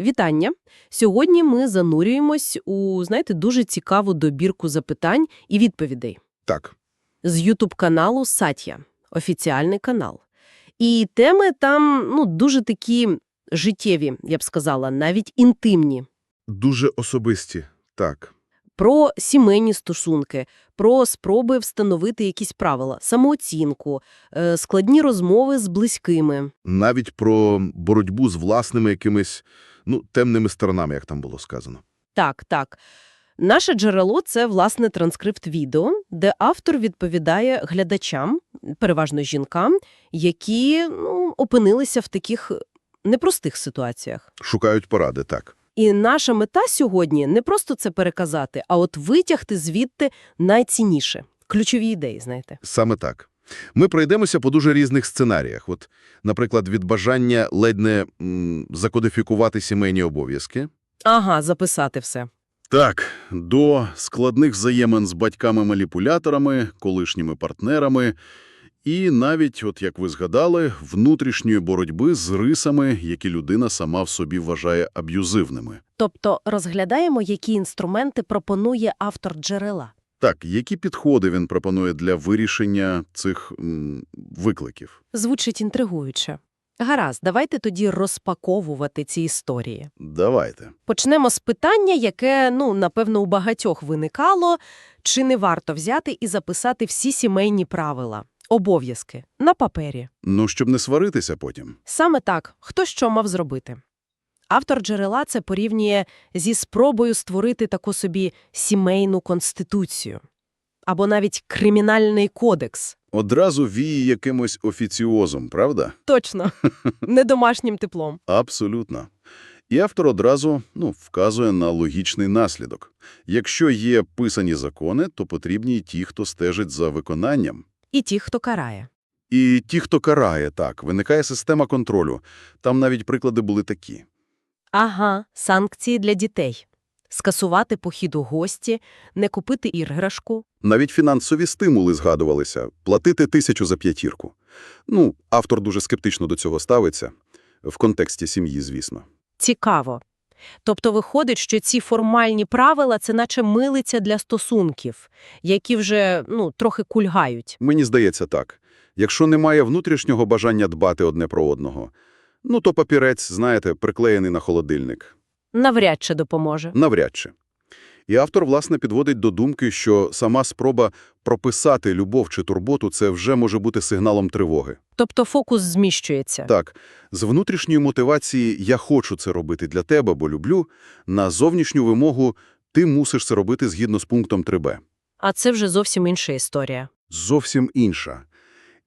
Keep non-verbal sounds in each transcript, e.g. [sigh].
Вітання! Сьогодні ми занурюємось у, знаєте, дуже цікаву добірку запитань і відповідей Так, з Ютуб-каналу Сатя, офіціальний канал. І теми там, ну, дуже такі життєві, я б сказала, навіть інтимні. дуже особисті. Так. Про сімейні стосунки, про спроби встановити якісь правила, самооцінку, е, складні розмови з близькими. Навіть про боротьбу з власними якимись, ну, темними сторонами, як там було сказано. Так, так. Наше джерело – це, власне, транскрипт відео, де автор відповідає глядачам, переважно жінкам, які ну, опинилися в таких непростих ситуаціях. Шукають поради, так. І наша мета сьогодні не просто це переказати, а от витягти звідти найцінніше – ключові ідеї, знаєте. Саме так. Ми пройдемося по дуже різних сценаріях. От, наприклад, від бажання ледь не м, закодифікувати сімейні обов'язки. Ага, записати все. Так, до складних взаємин з батьками-маніпуляторами, колишніми партнерами і навіть, от як ви згадали, внутрішньої боротьби з рисами, які людина сама в собі вважає аб'юзивними. Тобто розглядаємо, які інструменти пропонує автор джерела. Так, які підходи він пропонує для вирішення цих м, викликів? Звучить інтригуюче. Гаразд, давайте тоді розпаковувати ці історії. Давайте. Почнемо з питання, яке, ну, напевно, у багатьох виникало, чи не варто взяти і записати всі сімейні правила, обов'язки, на папері. Ну, щоб не сваритися потім. Саме так, хто що мав зробити. Автор джерела це порівнює зі спробою створити таку собі сімейну конституцію. Або навіть кримінальний кодекс. Одразу віє якимось офіціозом, правда? Точно, [laughs] не домашнім теплом. Абсолютно. І автор одразу ну, вказує на логічний наслідок. Якщо є писані закони, то потрібні й ті, хто стежить за виконанням. І ті, хто карає. І ті, хто карає, так, виникає система контролю. Там навіть приклади були такі. Ага, санкції для дітей. Скасувати похід у гості, не купити іграшку. Навіть фінансові стимули згадувалися – платити тисячу за п'ятірку. Ну, автор дуже скептично до цього ставиться, в контексті сім'ї, звісно. Цікаво. Тобто виходить, що ці формальні правила – це наче милиця для стосунків, які вже, ну, трохи кульгають. Мені здається так. Якщо немає внутрішнього бажання дбати одне про одного, ну то папірець, знаєте, приклеєний на холодильник. Навряд чи допоможе. Навряд чи. І автор, власне, підводить до думки, що сама спроба прописати любов чи турботу – це вже може бути сигналом тривоги. Тобто фокус зміщується. Так, з внутрішньої мотивації «я хочу це робити для тебе, бо люблю» на зовнішню вимогу «ти мусиш це робити згідно з пунктом 3б». А це вже зовсім інша історія. Зовсім інша.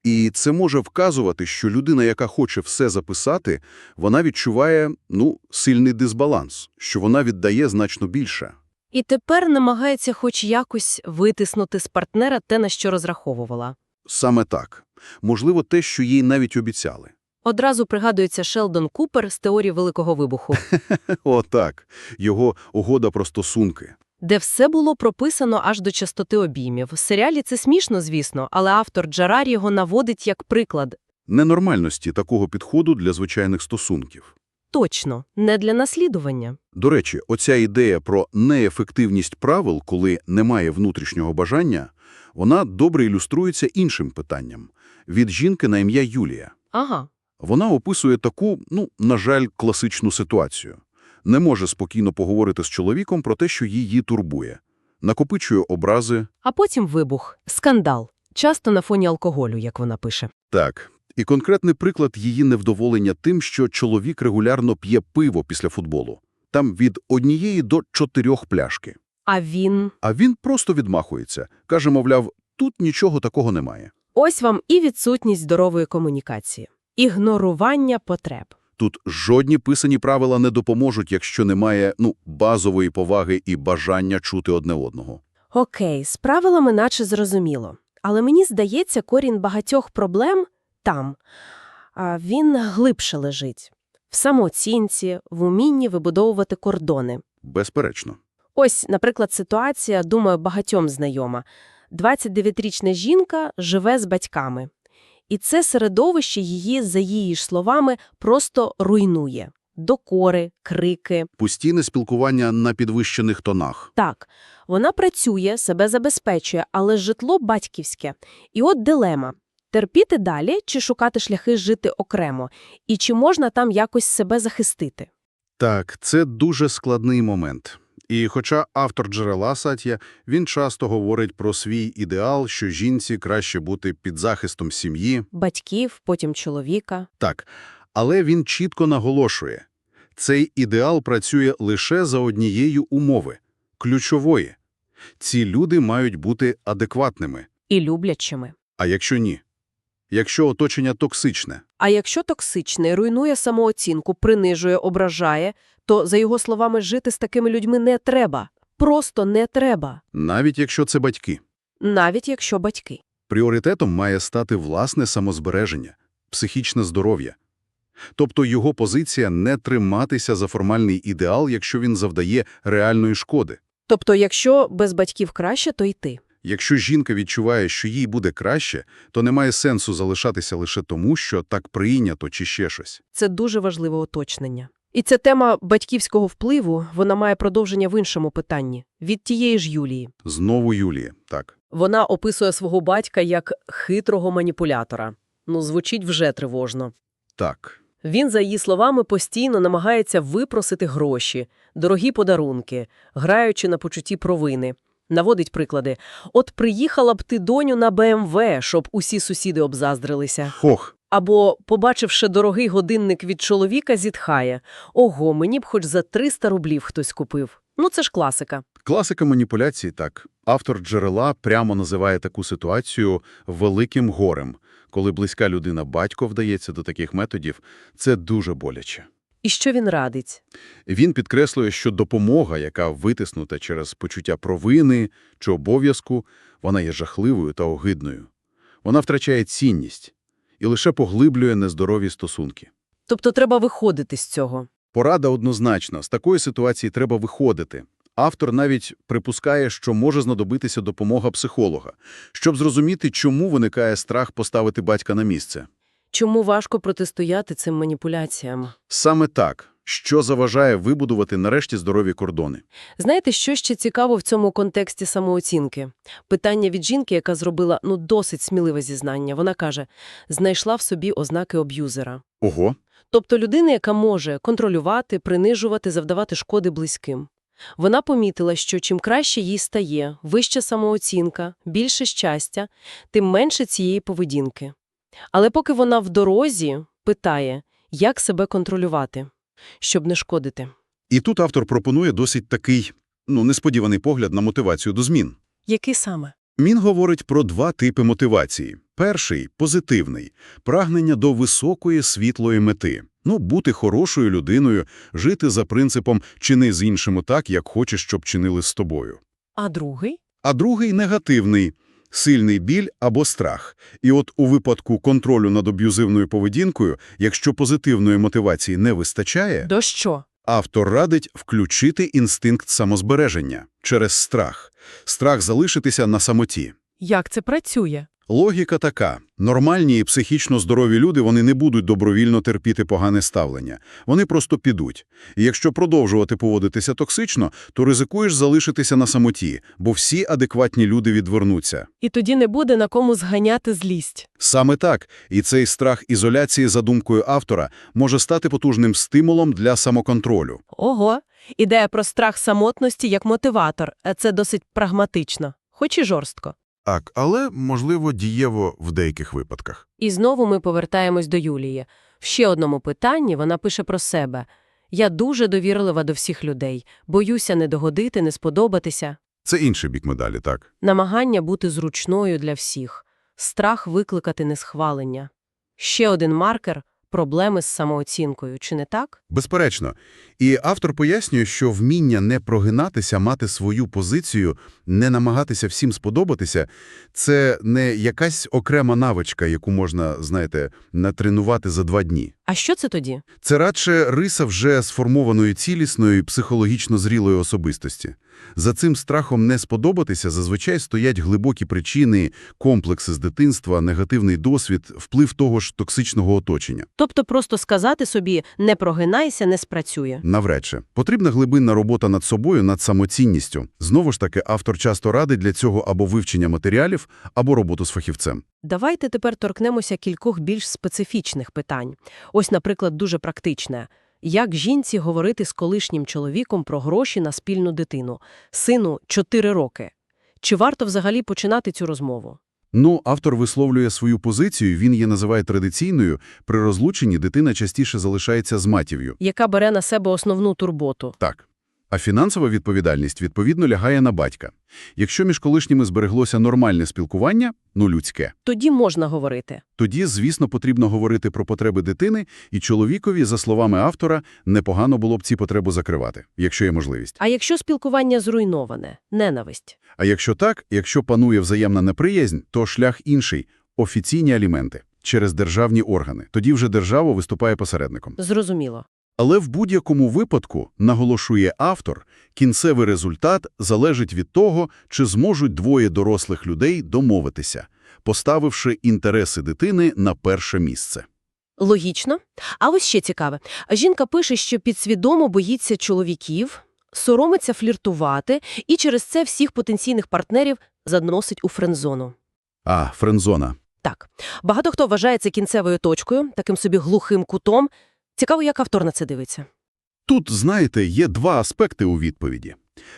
І це може вказувати, що людина, яка хоче все записати, вона відчуває, ну, сильний дисбаланс, що вона віддає значно більше. І тепер намагається хоч якось витиснути з партнера те, на що розраховувала. Саме так. Можливо, те, що їй навіть обіцяли. Одразу пригадується Шелдон Купер з теорії Великого Вибуху, [laughs] О, так. Його угода про стосунки. де все було прописано аж до частоти обіймів. В серіалі це смішно, звісно, але автор Джарар його наводить як приклад. Ненормальності такого підходу для звичайних стосунків. Точно, не для наслідування. До речі, оця ідея про неефективність правил, коли немає внутрішнього бажання, вона добре ілюструється іншим питанням. Від жінки на ім'я Юлія. Ага. Вона описує таку, ну, на жаль, класичну ситуацію. Не може спокійно поговорити з чоловіком про те, що її турбує. Накопичує образи. А потім вибух, скандал. Часто на фоні алкоголю, як вона пише. Так. І конкретний приклад її невдоволення тим, що чоловік регулярно п'є пиво після футболу. Там від однієї до чотирьох пляшки. А він... А він просто відмахується. Каже, мовляв, тут нічого такого немає. Ось вам і відсутність здорової комунікації. Ігнорування потреб. Тут жодні писані правила не допоможуть, якщо немає, ну, базової поваги і бажання чути одне одного. Окей, з правилами наче зрозуміло. Але мені здається, корінь багатьох проблем там. А він глибше лежить. В самооцінці, в умінні вибудовувати кордони. Безперечно. Ось, наприклад, ситуація, думаю, багатьом знайома. 29-річна жінка живе з батьками. І це середовище її, за її ж словами, просто руйнує. докори, крики. Постійне спілкування на підвищених тонах. Так, вона працює, себе забезпечує, але житло батьківське. І от дилема. Терпіти далі чи шукати шляхи жити окремо? І чи можна там якось себе захистити? Так, це дуже складний момент. І хоча автор джерела Сатія, він часто говорить про свій ідеал, що жінці краще бути під захистом сім'ї, Батьків, потім чоловіка. так, але він чітко наголошує, цей ідеал працює лише за однією умови – ключової. Ці люди мають бути адекватними. І люблячими. А якщо ні? Якщо оточення токсичне? А якщо токсичний, руйнує самооцінку, принижує, ображає, то, за його словами, жити з такими людьми не треба. Просто не треба. Навіть якщо це батьки. Навіть якщо батьки. Пріоритетом має стати власне самозбереження, психічне здоров'я. Тобто його позиція – не триматися за формальний ідеал, якщо він завдає реальної шкоди. Тобто, якщо без батьків краще, то й ти. Якщо жінка відчуває, що їй буде краще, то немає сенсу залишатися лише тому, що так прийнято чи ще щось. Це дуже важливе уточнення. І ця тема батьківського впливу, вона має продовження в іншому питанні. Від тієї ж Юлії. Знову Юлія, так. Вона описує свого батька як хитрого маніпулятора. Ну, звучить вже тривожно. Так. Він, за її словами, постійно намагається випросити гроші, дорогі подарунки, граючи на почутті провини. Наводить приклади. От приїхала б ти, доню, на БМВ, щоб усі сусіди обзаздрилися. Хох. Або, побачивши дорогий годинник від чоловіка, зітхає. Ого, мені б хоч за 300 рублів хтось купив. Ну, це ж класика. Класика маніпуляцій, так. Автор джерела прямо називає таку ситуацію «великим горем». Коли близька людина батько вдається до таких методів, це дуже боляче. І що він радить? Він підкреслює, що допомога, яка витиснута через почуття провини чи обов'язку, вона є жахливою та огидною. Вона втрачає цінність і лише поглиблює нездорові стосунки. Тобто треба виходити з цього. Порада однозначна, з такої ситуації треба виходити. Автор навіть припускає, що може знадобитися допомога психолога, щоб зрозуміти, чому виникає страх поставити батька на місце. Чому важко протистояти цим маніпуляціям? Саме так, що заважає вибудувати нарешті здорові кордони. Знаєте, що ще цікаво в цьому контексті самооцінки? Питання від жінки, яка зробила ну досить сміливе зізнання. Вона каже, знайшла в собі ознаки аб'юзера. Ого, Тобто людина, яка може контролювати, принижувати, завдавати шкоди близьким. Вона помітила, що чим краще їй стає, вища самооцінка, більше щастя, тим менше цієї поведінки. Але поки вона в дорозі, питає, як себе контролювати, щоб не шкодити. І тут автор пропонує досить такий, ну, несподіваний погляд на мотивацію до змін. Який саме? Він говорить про два типи мотивації. Перший – позитивний – прагнення до високої світлої мети. Ну, бути хорошою людиною, жити за принципом «чини з іншими так, як хочеш, щоб чинили з тобою». А другий? А другий – негативний – сильний біль або страх. І от у випадку контролю над аб'юзивною поведінкою, якщо позитивної мотивації не вистачає, До що? Автор радить включити інстинкт самозбереження через страх. Страх залишитися на самоті. Як це працює? Логіка така. Нормальні і психічно здорові люди вони не будуть добровільно терпіти погане ставлення. Вони просто підуть. І якщо продовжувати поводитися токсично, то ризикуєш залишитися на самоті, бо всі адекватні люди відвернуться. І тоді не буде на кому зганяти злість. Саме так. І цей страх ізоляції, за думкою автора, може стати потужним стимулом для самоконтролю. Ого, ідея про страх самотності як мотиватор. а Це досить прагматично, хоч і жорстко. Так, але, можливо, дієво в деяких випадках. І знову ми повертаємось до Юлії. В ще одному питанні вона пише про себе. «Я дуже довірлива до всіх людей, боюся не догодити, не сподобатися. Це інший бік медалі, так. Намагання бути зручною для всіх. Страх викликати несхвалення. Ще один маркер – проблеми з самооцінкою, чи не так? Безперечно. І автор пояснює, що вміння не прогинатися, мати свою позицію, не намагатися всім сподобатися – це не якась окрема навичка, яку можна, знаєте, натренувати за два дні. А що це тоді? Це радше риса вже сформованої цілісної психологічно зрілої особистості. За цим страхом не сподобатися зазвичай стоять глибокі причини, комплекси з дитинства, негативний досвід, вплив того ж токсичного оточення. Тобто просто сказати собі «не прогинайся» не спрацює. Навряд чи. Потрібна глибинна робота над собою, над самоцінністю. Знову ж таки, автор часто радить для цього або вивчення матеріалів, або роботу з фахівцем. Давайте тепер торкнемося кількох більш специфічних питань. Ось, наприклад, дуже практичне. Як жінці говорити з колишнім чоловіком про гроші на спільну дитину? Сину 4 роки. Чи варто взагалі починати цю розмову? Ну, автор висловлює свою позицію, він її називає традиційною. При розлученні дитина частіше залишається з матір'ю. Яка бере на себе основну турботу? Так. А фінансова відповідальність, відповідно, лягає на батька. Якщо між колишніми збереглося нормальне спілкування, ну людське, Тоді можна говорити. тоді, звісно, потрібно говорити про потреби дитини, і чоловікові, за словами автора, непогано було б ці потреби закривати, якщо є можливість. А якщо спілкування зруйноване? Ненависть? А якщо так, якщо панує взаємна неприязнь, то шлях інший – офіційні аліменти через державні органи. Тоді вже держава виступає посередником. Зрозуміло. Але в будь-якому випадку, наголошує автор, кінцевий результат залежить від того, чи зможуть двоє дорослих людей домовитися, поставивши інтереси дитини на перше місце. Логічно. А ось ще цікаве. Жінка пише, що підсвідомо боїться чоловіків, соромиться фліртувати і через це всіх потенційних партнерів заносить у френдзону. А, френдзона. Так, багато хто вважає це кінцевою точкою, таким собі глухим кутом. Цікаво, як автор на це дивиться. Тут, знаєте, є два аспекти у відповіді.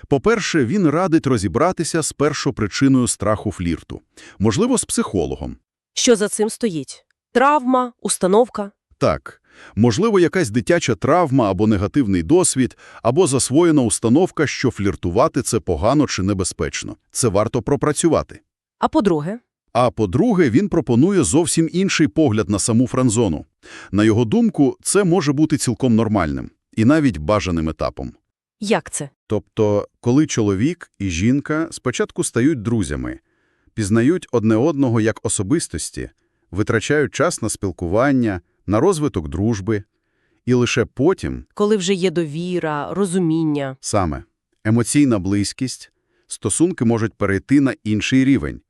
По-перше, він радить розібратися з першопричиною страху флірту. Можливо, з психологом. Що за цим стоїть? Травма, установка? Так, можливо, якась дитяча травма або негативний досвід, або засвоєна установка, що фліртувати – це погано чи небезпечно. Це варто пропрацювати. А по-друге, А по-друге, він пропонує зовсім інший погляд на саму франзону. На його думку, це може бути цілком нормальним і навіть бажаним етапом. як це? Тобто, коли чоловік і жінка спочатку стають друзями, пізнають одне одного як особистості, витрачають час на спілкування, на розвиток дружби, і лише потім Коли вже є довіра, розуміння. саме емоційна близькість, стосунки можуть перейти на інший рівень.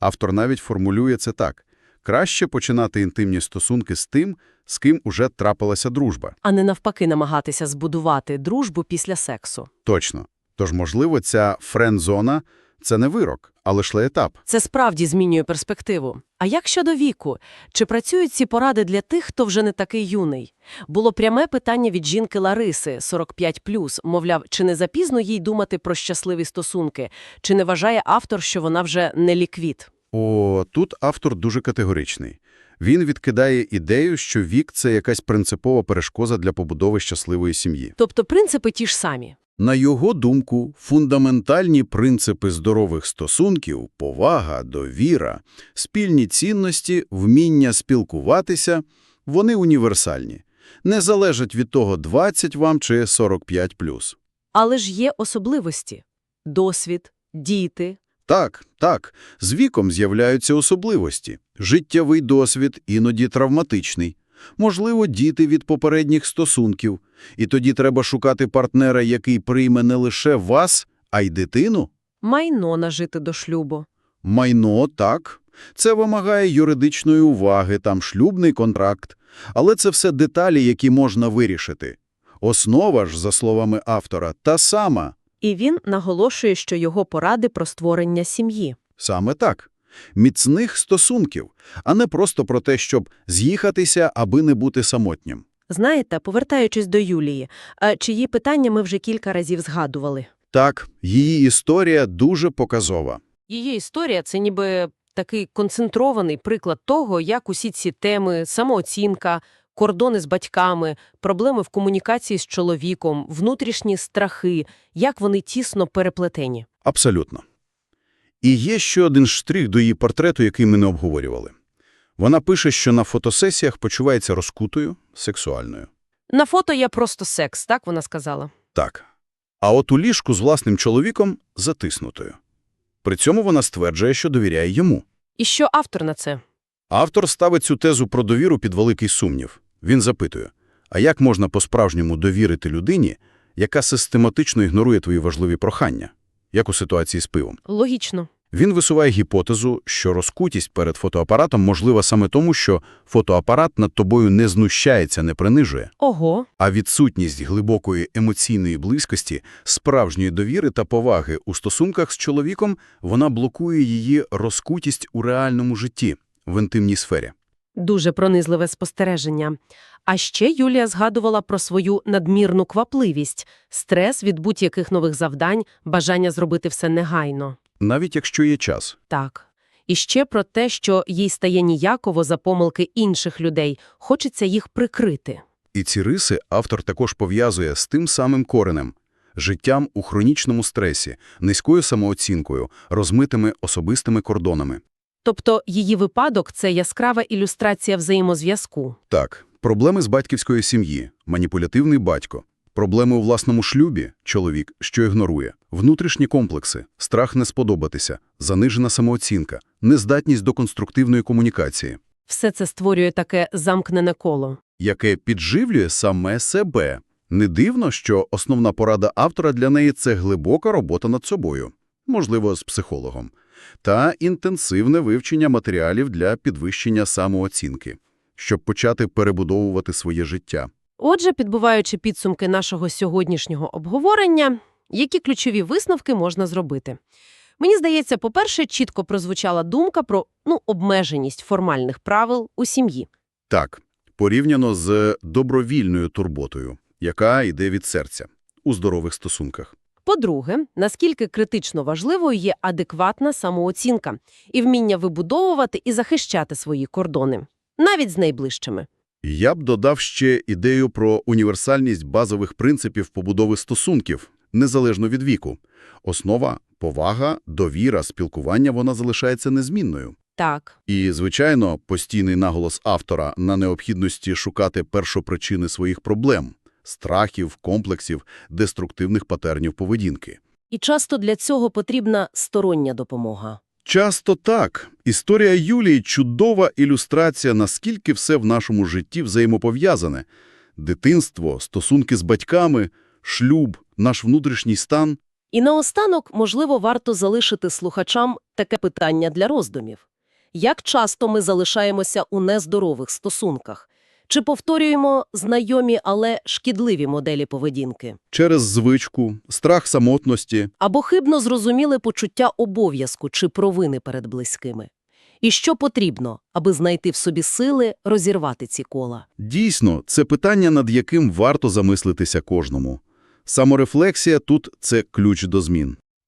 Автор навіть формулює це так. Краще починати інтимні стосунки з тим, з ким уже трапилася дружба. а не навпаки намагатися збудувати дружбу після сексу. Точно. Тож, можливо, ця френд-зона – це не вирок, а лише етап. Це справді змінює перспективу. А як щодо віку? Чи працюють ці поради для тих, хто вже не такий юний? Було пряме питання від жінки Лариси, 45+, мовляв, чи не запізно їй думати про щасливі стосунки? Чи не вважає автор, що вона вже не ліквід? О, тут автор дуже категоричний. Він відкидає ідею, що вік – це якась принципова перешкода для побудови щасливої сім'ї. Тобто принципи ті ж самі. На його думку, фундаментальні принципи здорових стосунків – повага, довіра, спільні цінності, вміння спілкуватися – вони універсальні. Не залежать від того, 20 вам чи 45+. Але ж є особливості. Досвід, діти. Так, так, з віком з'являються особливості. Життєвий досвід іноді травматичний. Можливо, діти від попередніх стосунків. І тоді треба шукати партнера, який прийме не лише вас, а й дитину. Майно нажити до шлюбу. Майно, так. Це вимагає юридичної уваги, там шлюбний контракт. Але це все деталі, які можна вирішити. Основа ж, за словами автора, та сама. І він наголошує, що його поради про створення сім'ї. Саме так. Міцних стосунків, а не просто про те, щоб з'їхатися, аби не бути самотнім. Знаєте, повертаючись до Юлії, а чиї питання ми вже кілька разів згадували. Так, її історія дуже показова. Її історія – це ніби такий концентрований приклад того, як усі ці теми – самооцінка, кордони з батьками, проблеми в комунікації з чоловіком, внутрішні страхи, як вони тісно переплетені. Абсолютно. І є ще один штрих до її портрету, який ми не обговорювали. Вона пише, що на фотосесіях почувається розкутою, сексуальною. На фото я просто секс, так вона сказала. Так. А от у ліжку з власним чоловіком затиснутою. При цьому вона стверджує, що довіряє йому. І що автор на це? Автор ставить цю тезу про довіру під великий сумнів. Він запитує, а як можна по-справжньому довірити людині, яка систематично ігнорує твої важливі прохання, як у ситуації з пивом? Логічно. Він висуває гіпотезу, що розкутість перед фотоапаратом можлива саме тому, що фотоапарат над тобою не знущається, не принижує, Ого. а відсутність глибокої емоційної близькості, справжньої довіри та поваги у стосунках з чоловіком, вона блокує її розкутість у реальному житті, в інтимній сфері. Дуже пронизливе спостереження. А ще Юлія згадувала про свою надмірну квапливість, стрес від будь-яких нових завдань, бажання зробити все негайно. Навіть якщо є час. Так. І ще про те, що їй стає ніяково за помилки інших людей, хочеться їх прикрити. І ці риси автор також пов'язує з тим самим коренем – життям у хронічному стресі, низькою самооцінкою, розмитими особистими кордонами. Тобто її випадок – це яскрава ілюстрація взаємозв'язку. Так, проблеми з батьківської сім'ї, маніпулятивний батько, проблеми у власному шлюбі – чоловік, що ігнорує, внутрішні комплекси, страх не сподобатися, занижена самооцінка, нездатність до конструктивної комунікації, Все це створює таке замкнене коло. яке підживлює саме себе. Не дивно, що основна порада автора для неї – це глибока робота над собою, можливо, з психологом, та інтенсивне вивчення матеріалів для підвищення самооцінки, щоб почати перебудовувати своє життя. Отже, підбиваючи підсумки нашого сьогоднішнього обговорення, які ключові висновки можна зробити? Мені здається, по-перше, чітко прозвучала думка про ну, обмеженість формальних правил у сім'ї. Так, порівняно з добровільною турботою, яка йде від серця у здорових стосунках. По-друге, наскільки критично важливою є адекватна самооцінка і вміння вибудовувати і захищати свої кордони, навіть з найближчими. Я б додав ще ідею про універсальність базових принципів побудови стосунків, незалежно від віку. Основа – повага, довіра, спілкування – вона залишається незмінною. Так, І, звичайно, постійний наголос автора на необхідності шукати першопричини своїх проблем – страхів, комплексів, деструктивних патернів поведінки. і часто для цього потрібна стороння допомога. Часто так. Історія Юлії – чудова ілюстрація, наскільки все в нашому житті взаємопов'язане. Дитинство, стосунки з батьками, шлюб, наш внутрішній стан. І наостанок, можливо, варто залишити слухачам таке питання для роздумів. Як часто ми залишаємося у нездорових стосунках? Чи повторюємо знайомі, але шкідливі моделі поведінки? Через звичку, страх самотності. Або хибно зрозуміли почуття обов'язку чи провини перед близькими? І що потрібно, аби знайти в собі сили розірвати ці кола? Дійсно, це питання, над яким варто замислитися кожному. Саморефлексія тут – це ключ до змін.